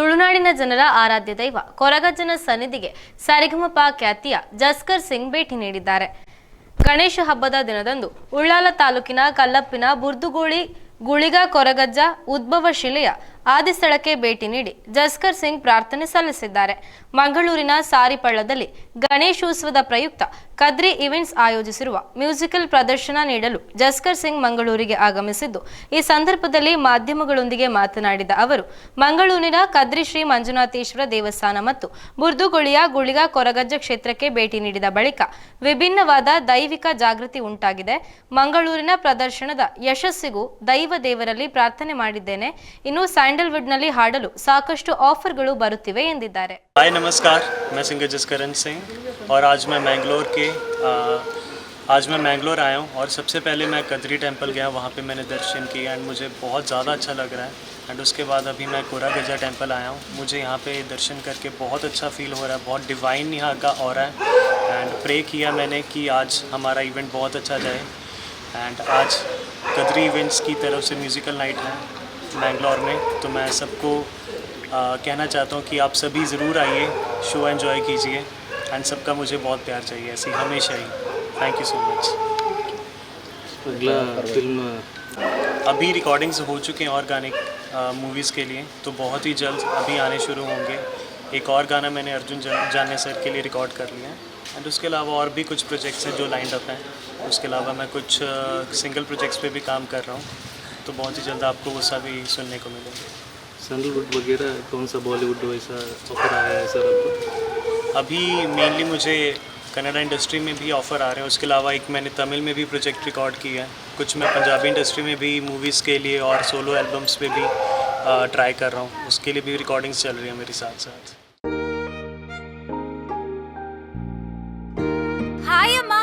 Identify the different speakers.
Speaker 1: ತುಳುನಾಡಿನ ಜನರ ಆರಾಧ್ಯ ದೈವ. ಕೊರಗಜ್ಜನ ಸನ್ನಿಧಿಗೆ ಸರಿಗಮಪ ಖ್ಯಾತಿಯ ಜಸ್ಕರ್ ಸಿಂಗ್ ಭೇಟಿ ನೀಡಿದ್ದಾರೆ. ಗಣೇಶ ಹಬ್ಬದ ದಿನದಂದು ಉಳ್ಳಾಲ ತಾಲೂಕಿನ ಕಲ್ಲಪ್ಪಿನ ಬುರ್ದುಗೋಳಿ, ಗುಳಿಗ ಕೊರಗಜ್ಜ, ಉದ್ಭವ ಶಿಲೆಯ ಆದಿಸ್ಥಳಕ್ಕೆ ಭೇಟಿ ನೀಡಿ ಜಸ್ಕರ್ ಸಿಂಗ್ ಪ್ರಾರ್ಥನೆ ಸಲ್ಲಿಸಿದ್ದಾರೆ. ಮಂಗಳೂರಿನ ಸಾರಿಪಳ್ಳದಲ್ಲಿ ಗಣೇಶೋತ್ಸವದ ಪ್ರಯುಕ್ತ ಕದ್ರಿ ಇವೆಂಟ್ಸ್ ಆಯೋಜಿಸಿರುವ ಮ್ಯೂಸಿಕಲ್ ಪ್ರದರ್ಶನ ನೀಡಲು ಜಸ್ಕರ್ ಸಿಂಗ್ ಮಂಗಳೂರಿಗೆ ಆಗಮಿಸಿದ್ದು, ಈ ಸಂದರ್ಭದಲ್ಲಿ ಮಾಧ್ಯಮಗಳೊಂದಿಗೆ ಮಾತನಾಡಿದ ಅವರು, ಮಂಗಳೂರಿನ ಕದ್ರಿ ಶ್ರೀ ಮಂಜುನಾಥೇಶ್ವರ ದೇವಸ್ಥಾನ ಮತ್ತು ಬುರ್ದುಗುಳಿಯ ಗುಳಿಗ ಕೊರಗಜ್ಜ ಕ್ಷೇತ್ರಕ್ಕೆ ಭೇಟಿ ನೀಡಿದ ಬಳಿಕ ವಿಭಿನ್ನವಾದ ದೈವಿಕ ಜಾಗೃತಿ ಉಂಟಾಗಿದೆ. ಮಂಗಳೂರಿನ ಪ್ರದರ್ಶನದ ಯಶಸ್ಸಿಗೂ ದೈವ ದೇವರಲ್ಲಿ ಪ್ರಾರ್ಥನೆ ಮಾಡಿದ್ದೇನೆ. ಇನ್ನು ಸ್ಯಾಂಡಲ್ವುಡ್ನಲ್ಲಿ ಹಾಡಲು ಸಾಕಷ್ಟು ಆಫರ್ಗಳು ಬರುತ್ತಿವೆ ಎಂದಿದ್ದಾರೆ
Speaker 2: हाय नमस्कार मैं सिंगर जसकरण सिंह और आज मैं मैंगलोर के आ, आज मैं मैंगलोर आया हूँ और सबसे पहले मैं कदरी टेंपल गया वहाँ पे मैंने दर्शन किया एंड मुझे बहुत ज़्यादा अच्छा लग रहा है एंड उसके बाद अभी मैं कोरा गजा टेंपल आया हूँ मुझे यहाँ पे दर्शन करके बहुत अच्छा फील हो रहा है बहुत डिवाइन यहाँ का और है एंड प्रे किया मैंने कि आज हमारा इवेंट बहुत अच्छा जाए एंड आज कदरी इवेंट्स की तरफ से म्यूज़िकल नाइट है मैंगलोर में। तो मैं सबको कहना चाहता हूँ कि आप सभी ज़रूर आइए शो एंजॉय कीजिए एंड सबका मुझे बहुत प्यार चाहिए ऐसे हमेशा ही। थैंक यू सो मच
Speaker 3: अगला फ़िल्म
Speaker 2: अभी रिकॉर्डिंग्स हो चुके हैं और गाने मूवीज़ के लिए तो बहुत ही जल्द अभी आने शुरू होंगे। एक और गाना मैंने अर्जुन जाने सर के लिए रिकॉर्ड कर लिया है। एंड उसके अलावा और भी कुछ प्रोजेक्ट्स हैं जो लाइंड अप हैं। उसके अलावा मैं कुछ सिंगल प्रोजेक्ट्स पे भी काम कर रहा हूँ। तो बहुत ही जल्द आपको वो सभी सुनने को मिलेंगे।
Speaker 3: सैंडलवुड वगैरह कौन सा बॉलीवुड ऐसा ऑफ़र आया है सर आपको?
Speaker 2: अभी मेनली मुझे कनाडा इंडस्ट्री में भी ऑफ़र आ रहे हैं। उसके अलावा एक मैंने तमिल में भी प्रोजेक्ट रिकॉर्ड किया है। कुछ मैं पंजाबी इंडस्ट्री में भी मूवीज़ के लिए और सोलो एल्बम्स में भी ट्राई कर रहा हूँ। उसके लिए भी रिकॉर्डिंग्स चल रही है मेरे साथ साथ।
Speaker 4: हाय
Speaker 5: अम्मा